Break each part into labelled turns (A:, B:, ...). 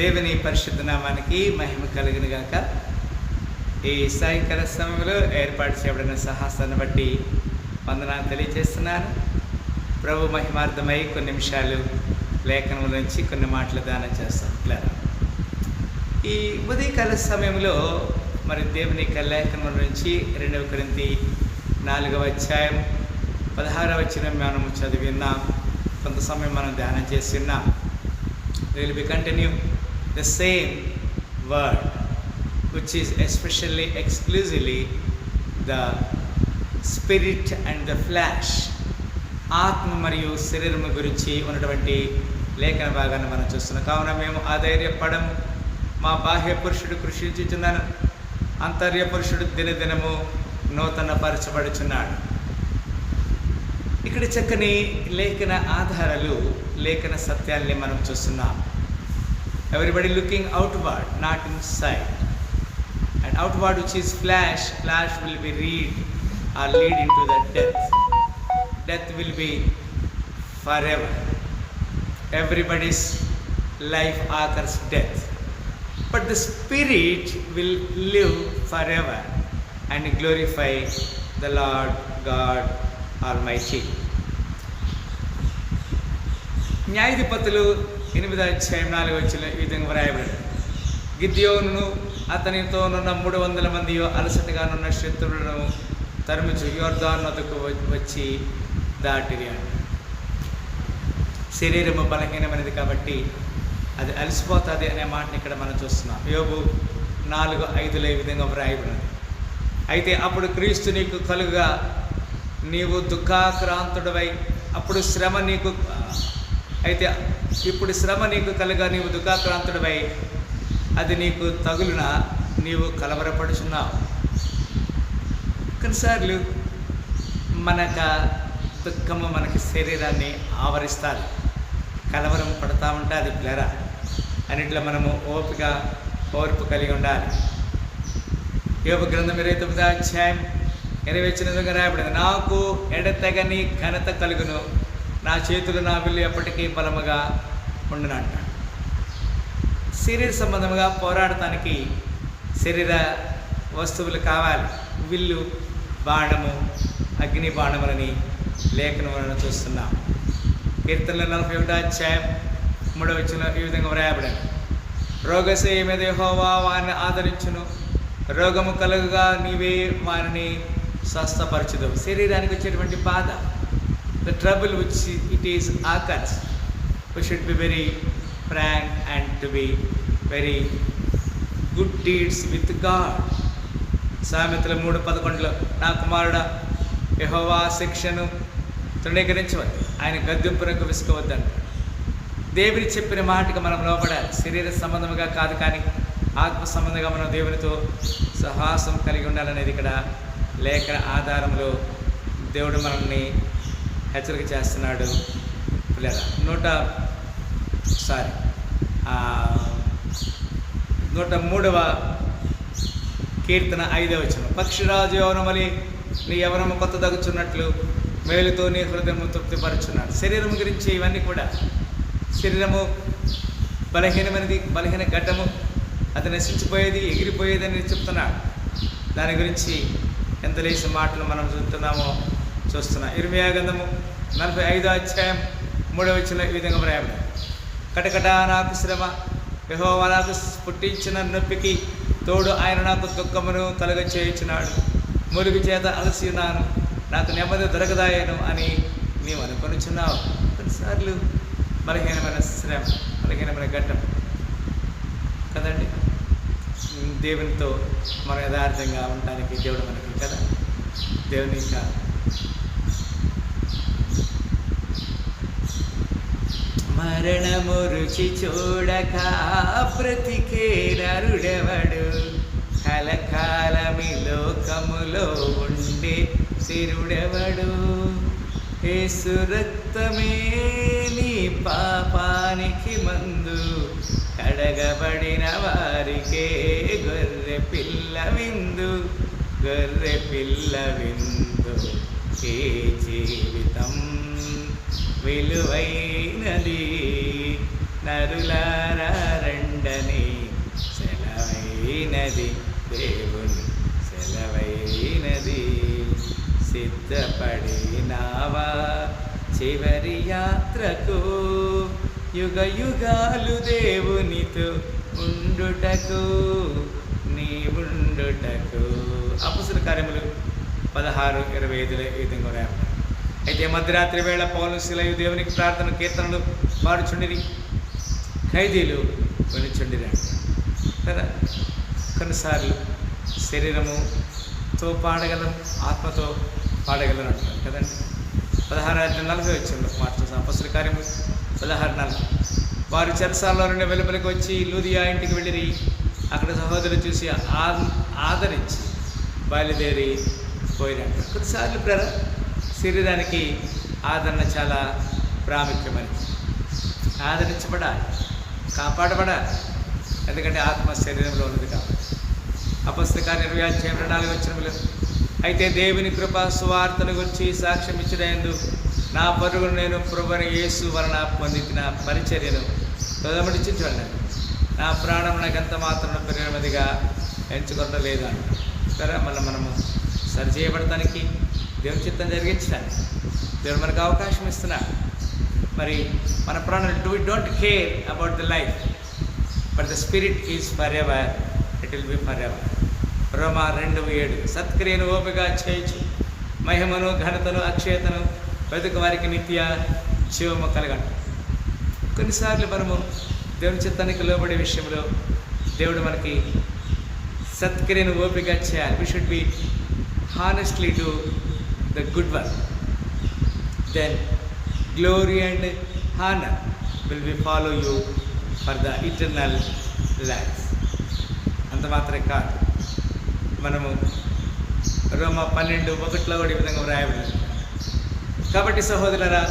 A: దేవుని పరిశుద్ధ నామానికి మహిమ కలిగిన గాక. ఈ సాయంకాల సమయంలో ఏర్పాటు చేయబడిన సాహసాన్ని బట్టి వందనాలు తెలియజేస్తున్నాను. ప్రభు మహిమార్థమై కొన్ని నిమిషాలు లేఖనం నుంచి కొన్ని మాటలు దానం చేస్తాం. క్లారా ఈ ఉదయకాల సమయంలో మరి దేవుని యొక్క లేఖనం నుంచి రెండవ క్రింది నాలుగవ అధ్యాయం పదహారవ వచ్చిన మనం చదివిన్నాం కొంత సమయం మనం ధ్యానం చేసి ఉన్నాం. Will be continue the same word which is especially exclusively the spirit and the flesh. ఆత్మ మరియు శరీరము గురించి ఉన్నటువంటి లేఖన భాగాన్ని మనం చూస్తున్నాం. కావున మేము ఆధైర్యపడం మా బాహ్య పురుషుడు కృషించుచున్నాను. అంతర్య పురుషుడు దినదినము నూతన పరచబడుచున్నాడు ఇక్కడ చక్కని లేఖన ఆధారాలు లేఖన సత్యాల్ని మనం చూస్తున్నాం. Everybody looking outward, not inside. And outward, which is flash, flash will be read or lead into the death. Death will be forever. Everybody's life after death. But the spirit will live forever and glorify the Lord God Almighty. న్యాయాధిపతులు ఎనిమిది అధ్యాయం నాలుగు వచ్చిన ఈ విధంగా వ్రాయబడి గిద్యోను అతనితోనున్న మూడు వందల మంది అలసటగానున్న శత్రువులను తరుముచు యోర్ధాన్నతకు వచ్చి దాటి శరీరము బలహీనమైనది కాబట్టి అది అలసిపోతుంది అనే మాటని ఇక్కడ మనం చూస్తున్నాం. యోగు నాలుగు ఐదులో ఈ విధంగా వ్రాయబడినది అయితే అప్పుడు క్రీస్తు నీకు కలుగా నీవు దుఃఖాక్రాంతుడవై అప్పుడు శ్రమ నీకు అయితే ఇప్పుడు శ్రమ నీకు కలుగా నీవు దుఃఖాక్రాంతుడవై. అది నీకు తగులున? నీవు కలవరపడుచున్నావు. కొన్నిసార్లు మనక దుఃఖము మనకి శరీరాన్ని ఆవరిస్తారు కలవరం పడతా ఉంటే అది బ్లరా అన్నిట్లో మనము ఓపిక ఓర్పు కలిగి ఉండాలి. యోగ గ్రంథం ఇరవై తొమ్మిది అధ్యాయం ఇరవై చిన్నదిగా రాయబడింది. నాకు ఎడతెగని ఘనత కలుగును. నా చేతులు నా విల్లు ఎప్పటికీ బలముగా ఉండను అంటాడు. శరీర సంబంధంగా పోరాడటానికి శరీర వస్తువులు కావాలి. విల్లు బాణము అగ్ని బాణములని లేఖనములను చూస్తున్నాం. కీర్తనలు నలభై ఒకటో అధ్యాయం మూడవ వచ్చిన ఈ విధంగా వ్రాయబడాను రోగశయ మీద హోవా వారిని ఆదరించును. రోగము కలుగుగా నీవే వారిని స్వస్థపరచుదు శరీరానికి వచ్చేటువంటి బాధ the trouble which it is occurs. We should be very frank and to be very good deeds with God. సామెతల మూడు పదకొండులో నా కుమారుడ యహోవా శిక్షను తృణీకరించవద్దు ఆయన గద్దెంపునకు విసుకోవద్దంట దేవుని చెప్పిన మాటకి మనం లోపడాలి శరీర సంబంధముగా కాదు కానీ ఆత్మ సంబంధంగా మనం దేవునితో సహాసం కలిగి ఉండాలనేది ఇక్కడ లేఖన ఆధారంలో దేవుడు మనల్ని హెచ్చరిక చేస్తున్నాడు లేదా? నూట సారీ నూట మూడవ కీర్తన ఐదవ వచ్చిన పక్షిరాజు యవనమలి నీ యవనము కొత్త దగ్గుచున్నట్లు మేలుతో నీ హృదయము తృప్తిపరుచున్నాడు శరీరం గురించి ఇవన్నీ కూడా శరీరము బలహీనమైనది బలహీన ఘట్టము అది నశించిపోయేది ఎగిరిపోయేది అని చెప్తున్నాడు. దాని గురించి ఎంత లేసిన మాటలు మనం చూస్తున్నామో చూస్తున్నాం ఇరిమియా గంధము నలభై ఐదో అధ్యాయం మూడవ వచ్చిన ఈ విధంగా వ్రాయబడి కటకట నాకు శ్రమ యహోవా నాకు పుట్టించిన నొప్పికి తోడు ఆయన నాకు దుఃఖమును కలుగ చేయించినాడు మురుగు చేత అలసి ఉన్నాను నాకు నెమ్మది దొరకదాయను అని నీవు అనుకొనిచున్నావు. కొన్నిసార్లు బలహీనమైన శ్రమ బలహీనమైన ఘట్టం కదండి? దేవునితో మనం యథార్థంగా ఉండటానికి దేవుడు మనకి కదా? దేవుని ఇంకా మరణము రుచి చూడక బ్రతికే నరుడెవడు కలకాలమి లోకములో ఉండే సిరుడెవడు ఏ సురక్తమే నీ పాపానికి మందు. కడగబడిన వారికే గొర్రె పిల్ల విందు. గొర్రె పిల్ల విందు ఏ జీవితం విలువైనది. నరులారా రెండర సెలవైనది దేవుని సెలవైనది సిద్ధపడినావా? చివరి యాత్రకు యుగ యుగాలు దేవునితో ఉండుటకు నీ ఉండుటకు. అపుసల కార్యములు పదహారు ఇరవై ఐదులో ఈ విధంగా అయితే మధ్యరాత్రి వేళ పౌలు శిలయు దేవునికి ప్రార్థన కీర్తనలు పాడుచుండిరి. ఖైదీలు వినుచుండిరి కదా? కొన్నిసార్లు శరీరముతో పాడగలం ఆత్మతో పాడగలం అంటారు కదండి పదహారు ఐదు నలభై వచ్చింది ఒక అపస్తుల కార్యము పదహారు నలభై. వారు చెరసాల్లో నుండి వెలుపలికి వచ్చి లూదియా ఇంటికి వెళ్ళిరి. అక్కడ సహోదరులు చూసి ఆ- ఆదరించి బయలుదేరి పోయినట్టు కొన్నిసార్లు ప్ర శరీరానికి ఆదరణ చాలా ప్రాముఖ్యమైనది. ఆదరించబడాలి. కాపాడబడాలి. ఎందుకంటే ఆత్మ శరీరంలో ఉన్నది కాబట్టి. అపస్తకాన్ని ఇరవై అధ్యాయం రెండు నాలుగు వచ్చినములు అయితే దేవుని కృప సువార్తను గురించి సాక్ష్యం ఇచ్చినందు నా పరుగును నేను ప్రభుని యేసు వలన పొందిన పరిచర్యను తొదమడిచి చూడండి. నా ప్రాణం నాకు ఎంత మాత్రం పెరిగినదిగా ఎంచుకోవడం లేదు అంట. సరే మళ్ళీ మనము సరి చేయబడటానికి దేవుని చిత్తం జరిగించడానికి. దేవుడు మనకు అవకాశం ఇస్తున్నాడు. మరి మన ప్రాణాలు do don't care about the life but the spirit is forever it will be forever రోమా రెండు ఏడు. సత్క్రియను ఓపిక చేయొచ్చు మహిమను ఘనతను అక్షయతను వెతుకు వారికి నిత్య జీవము కలగండి. కొన్నిసార్లు మనము దేవుని చిత్తానికి లోబడే విషయంలో దేవుడు మనకి సత్క్రియను ఓపిక చేయాలి. We should be honestly to the good work then glory and honor will be follow you for the eternal life. అంత మాత్రమే కాదు. మనము రోమ పన్నెండు ఒకటిలో కూడా ఈ విధంగా వ్రాయబడింది. కాబట్టి సహోదరులరా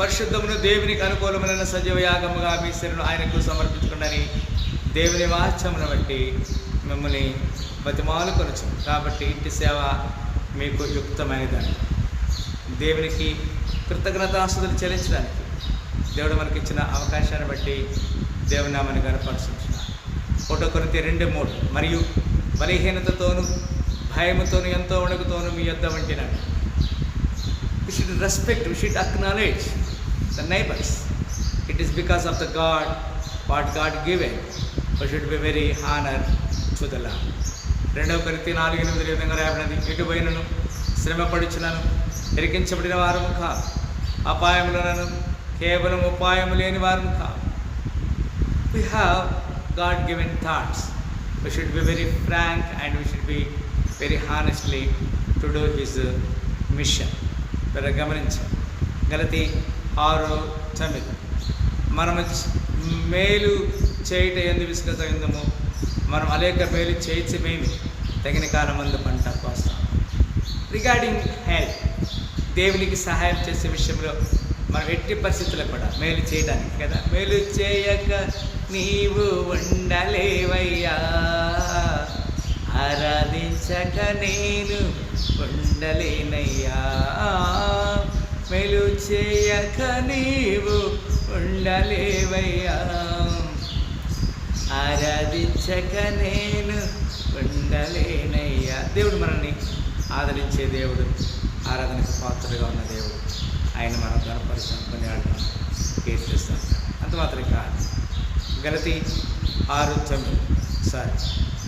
A: పరిశుద్ధమును దేవునికి అనుకూలమైన సజీవ యాగముగా మీ శరీరం ఆయనకు సమర్పించుకుండని దేవుని వాహ్యమును బట్టి మిమ్మల్ని బతిమాలు కొనచ్చు కాబట్టి ఇంటి సేవ మీకు యుక్తమైనదని దేవునికి కృతజ్ఞతాస్తుతులు చెల్లించడానికి దేవుడు మనకి ఇచ్చిన అవకాశాన్ని బట్టి దేవుని నామని కనపరుచుంటున్నాను ఫోటో కొరితే రెండు మూడు. మరియు బలహీనతతోను భయముతోను ఎంతో వణుకుతోను మీ యొద్ద వంటినాడు we should respect we should acknowledge the neighbours it is because of the God what God given we should be very honour to the law రెండవ కొరితే నాలుగు ఎనిమిది విధంగా రాబడినది ఎటుపోయినను శ్రమపడుచున్నాను ఎరికించబడిన వారము కాదు. అపాయములను కేవలం ఉపాయము లేని వారు కాదు. We have God given thoughts we should be very frank and we should be very honestly to do his mission మీరు గమనించండి గలతి ఆరు తొమ్మిది. మనము మేలు చేయట ఎందు విసుగత ఎందము? మనం అనేక మేలు చేయించమేమి తగిన కాలం ముందు పంట కోస్తాం రిగార్డింగ్ హెల్త్ దేవునికి సహాయం చేసే విషయంలో మనం ఎట్టి పరిస్థితుల్లో కూడా మేలు చేయడానికి కదా? మేలు చేయక నీవు ఉండలేవయ్యా. ఆరాధించక నేను ఉండలేనయ్యా. మేలు చేయక నీవు ఉండలేవయ్యా. ఆరాధించక నేను ఉండలేనయ్యా. దేవుడు మనల్ని ఆదరించే దేవుడు. ఆరాధనకు పాత్రగా ఉన్న దేవుడు ఆయన మనం గణపరుస్తాం కొనియాడటం కీర్తిస్తాం అంత మాత్రం కాదు గలతి ఆరు తొమ్మిది. సారీ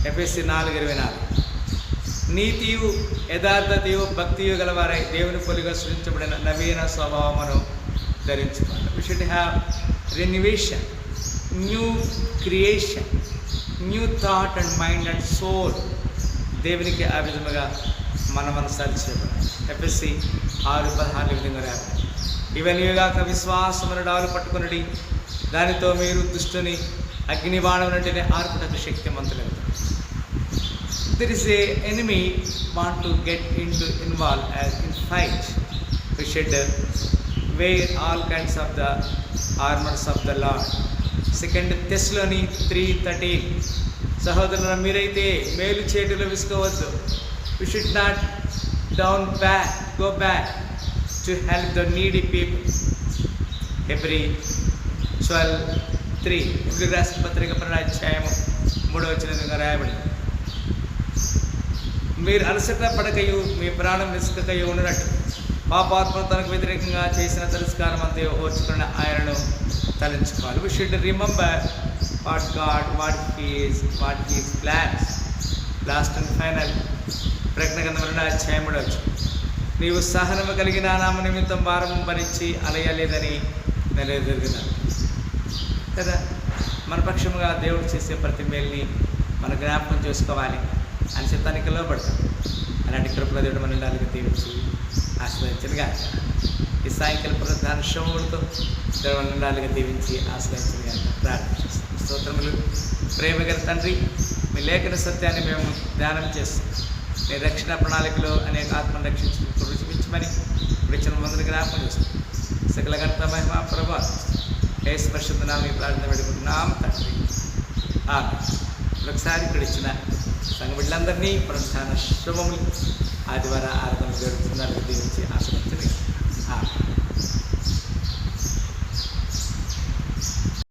A: ఎఫ్ఎస్సి నాలుగు ఇరవై నాలుగు. నీతియు యథార్థతయు భక్తియు గలవారై దేవుని పొలిగా సృష్టించబడిన నవీన స్వభావమును ధరించుకోండి. We should have renovation new creation new thought and mind and soul దేవునికి ఆ విధముగా మనం చేయబడి ఎఫ్ఎస్సి ఆరు పదహారు విధంగా రాబడి ఇవన్నీగాక విశ్వాసమును డాలు పట్టుకునడి. దానితో మీరు దుష్టుని అగ్నిబాణం నుండి ఆర్పుటకు శక్తిమంతులవుతారు there is a enemy want to get in to involve as in fight we should wear all kinds of the armours of the lord. Second టెస్ట్లోని three thirteen సహోదరుల మీరైతే మేలు చేతులు విసుకోవద్దు. We should not down back, go back to help the needy people. Every twelve three ఇప్పుడు రాష్ట్ర పత్రిక ప్రణాధ్యాయము మూడవ వచ్చిన రాయబడింది. మీరు అలసట పడకయు మీ ప్రాణం నిసుకకయు ఉన్నట్టు. పాపాత్మ తనకు వ్యతిరేకంగా చేసిన తిరస్కారం అంతా ఓర్చుకున్న ఆయనను తలంచుకోవాలి. We should remember what God what his what his plans last and final ప్రకటన గ్రంథం అధ్యాయం కూడా నీవు సహనము కలిగిన నామ నిమిత్తం భారం భరించి అలయలేదని నిలదొరిగినాను కదా? మన పక్షముగా దేవుడు చేసే ప్రతి మేల్ని మన జ్ఞాపకం చేసుకోవాలి అని చిత్తానికి లోపడతాం అలాంటి కృపలో దేవుడు మన నాలుగు తీర్చి ఆశ్రయించనుగా. ఈ సాయంకాల ప్రధాన శోములతో దేవుడు మన నాలుగు దీవించి ఆశ్రయించనుగా ప్రార్థన స్తోత్రములు. ప్రేమగల తండ్రి మీ లేఖన సత్యాన్ని మేము ధ్యానం చేస్తాం రక్షణ ప్రణాళికలో అనేక ఆత్మను రక్షించి రుచిపించమని ఇచ్చిన మందుని జ్ఞాపకం చేస్తాం సకల గంట మహిమ ప్రభా ఏ స్పర్శత నామని ప్రార్థన పెట్టుకుంటున్నాం తండ్రి. ఒకసారి ఇక్కడ ఇచ్చిన సంఘ బిడ్డలందరినీ ప్రధాన శుభములు ఆదివారం ఆరాధన జరుగుతున్నారు దీవించి ఆశ్రయించండి ఆమె